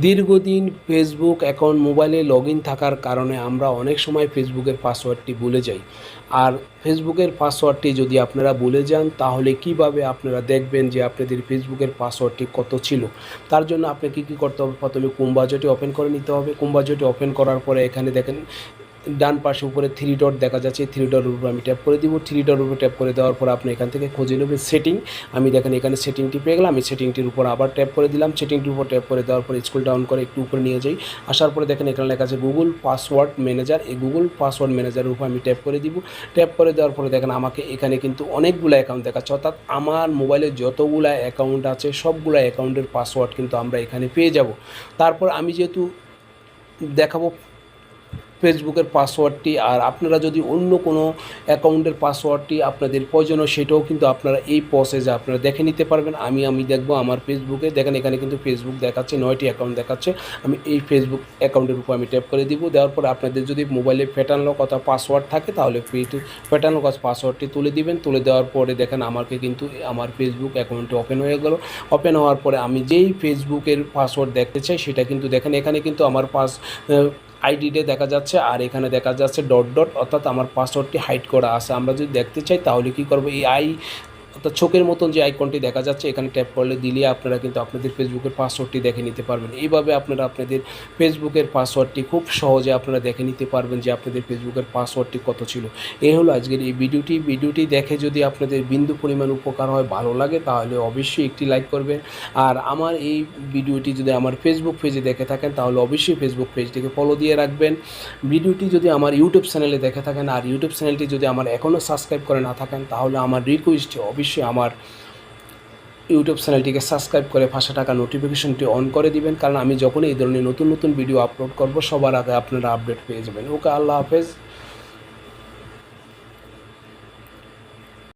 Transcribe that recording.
দীর্ঘদিন Facebook account মোবাইলে log থাকার কারণে আমরা অনেক সময় ফেসবুকের পাসওয়ার্ডটি ভুলে যাই। আর ফেসবুকের পাসওয়ার্ডটি যদি আপনারা ভুলে যান, তাহলে কীভাবে আপনারা দেখবেন যে আপনাদের ফেসবুকের পাসওয়ার্ডটি কত ছিল? তার জন্য আপনাকে কী করতে হবে? প্রথমে কুম্বাজটি ওপেন করে নিতে হবে। কুম্বাজটি ওপেন করার পরে এখানে দেখেন ডান পাশে উপরে থ্রি ডট দেখা যাচ্ছে থ্রি ডটের উপর আমি ট্যাপ করে দিব। থ্রি ডটের উপর ট্যাপ করে দেওয়ার পর আপনি এখান থেকে খুঁজে নেবেন সেটিং আমি দেখেন এখানে সেটিংটি পেয়ে গেলাম, আমি সেটিংটির উপর আবার ট্যাপ করে দিলাম। সেটিংটির উপর ট্যাপ করে দেওয়ার পর স্কুল ডাউন করে একটু উপরে নিয়ে যাই। আসার পরে দেখেন এখানে লেখা আছে গুগল পাসওয়ার্ড ম্যানেজার এই গুগল পাসওয়ার্ড ম্যানেজারের উপর আমি ট্যাপ করে দিব। ট্যাপ করে দেওয়ার পরে দেখেন আমাকে এখানে কিন্তু অনেকগুলো অ্যাকাউন্ট দেখাচ্ছে। অর্থাৎ আমার মোবাইলে যতগুলো অ্যাকাউন্ট আছে, সবগুলো অ্যাকাউন্টের পাসওয়ার্ড কিন্তু আমরা এখানে পেয়ে যাব। তারপর আমি যেহেতু দেখাবো ফেসবুকের পাসওয়ার্ডটি আর আপনারা যদি অন্য কোনো অ্যাকাউন্টের পাসওয়ার্ডটি আপনাদের প্রয়োজন সেটাও কিন্তু আপনারা এই প্রসেসে আপনারা দেখে নিতে পারবেন। আমি আমি দেখব আমার ফেসবুকে। দেখেন, এখানে কিন্তু ফেসবুক দেখাচ্ছে, নয়টি অ্যাকাউন্ট দেখাচ্ছে। আমি এই ফেসবুক অ্যাকাউন্টের উপর আমি ট্যাপ করে দিব। দেওয়ার পর আপনাদের যদি মোবাইলে লক অথবা পাসওয়ার্ড থাকে, তাহলে প্যাটার্ন লক পাসওয়ার্ডটি তুলে দিবেন। তুলে দেওয়ার পরে দেখেন, আমাকে কিন্তু আমার ফেসবুক অ্যাকাউন্টটি ওপেন হয়ে গেল। ওপেন হওয়ার পরে আমি যেই ফেসবুকের পাসওয়ার্ড দেখতে চাই, সেটা কিন্তু দেখেন, এখানে কিন্তু আমার পাস আইডিতে দেখা যাচ্ছে, আর এখানে দেখা যাচ্ছে ডট ডট অর্থাৎ আমার পাসওয়ার্ডটি হাইড করা আছে। আমরা যদি দেখতে চাই, তাহলে কি করব? এই আই অর্থাৎ চোখের মতন যে আইকনটি দেখা যাচ্ছে, এখানে ট্যাপ করলে দিলে আপনারা কিন্তু আপনাদের ফেসবুকের পাসওয়ার্ডটি দেখে নিতে পারবেন। এইভাবে আপনারা আপনাদের ফেসবুকের পাসওয়ার্ডটি খুব সহজে আপনারা দেখে নিতে পারবেন যে আপনাদের ফেসবুকের পাসওয়ার্ডটি কত ছিল। এই হলো আজকের এই ভিডিওটি। ভিডিওটি দেখে যদি আপনাদের বিন্দু পরিমাণ উপকার হয়, ভালো লাগে, তাহলে অবশ্যই একটি লাইক করবেন। আর আমার এই ভিডিওটি যদি আমার ফেসবুক পেজে দেখে থাকেন, তাহলে অবশ্যই ফেসবুক পেজটিকে ফলো দিয়ে রাখবেন। ভিডিওটি যদি আমার ইউটিউব চ্যানেলে দেখে থাকেন, আর ইউটিউব চ্যানেলটি যদি আমার এখনও সাবস্ক্রাইব করে না থাকেন, তাহলে আমার রিকোয়েস্টে অবশ্যই আমার ইউটিউব চ্যানেলটিকে সাবস্ক্রাইব করে ফাঁসা টাকা নোটিফিকেশনটি অন করে দিবেন। কারণ আমি যখনই এই ধরনের নতুন নতুন ভিডিও আপলোড করব, সবার আগে আপনারা আপডেট পেয়ে যাবেন। ওকে, আল্লাহ হাফেজ।